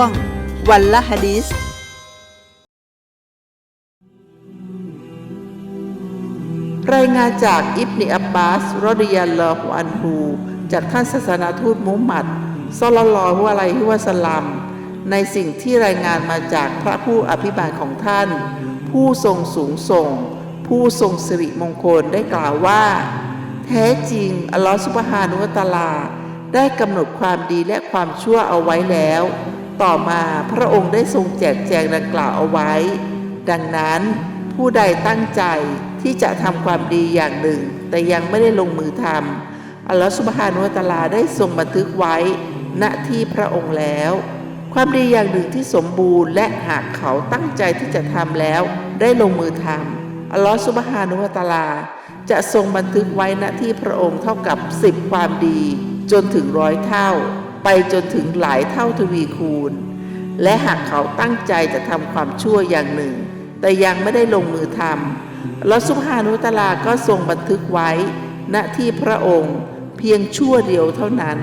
วง วันละฮะดิษรายงานจากอิบนิอับบาสรอดิยัลลอฮุอันฮูจากท่านศาสนาทูตมุฮัมมัดศ็อลลอฮุอะลัยฮิวะสลัมในสิ่งที่รายงานมาจากพระผู้อภิบาลของท่าน ผู้ทรงสูงส่ง ผู้ทรงสิริมงคลได้กล่าวว่า แท้จริง อัลลอฮฺสุบฮานุวะตะอาลา ได้กำหนดความดีและความชั่วเอาไว้แล้ว ต่อมาพระองค์ได้ทรงแจกแจงดังกล่าวเอาไว้ ดังนั้นผู้ใดตั้งใจที่จะทำความดีอย่างหนึ่ง แต่ยังไม่ได้ลงมือทำอัลลอฮฺสุบฮานุวะตะอาลาได้ทรงบันทึกไว้ณที่พระองค์แล้ว ความดีอย่างหนึ่งที่สมบูรณ์ และหากเขาตั้งใจที่จะทำแล้ว ได้ลงมือทำอัลลอฮฺสุบฮานุวะตะอาลา จะทรงบันทึกไว้ณที่พระองค์เท่ากับสิบความดีจนถึงร้อยเท่า ไปจนถึงหลายเท่าทวีคูณ และหากเขาตั้งใจจะทำความชั่วอย่างหนึ่ง แต่ยังไม่ได้ลงมือทำอัลอสุภานุตลาก็ทรงบันทึกไว้ ณที่พระองค์เพียงชั่วเดียวเท่านั้น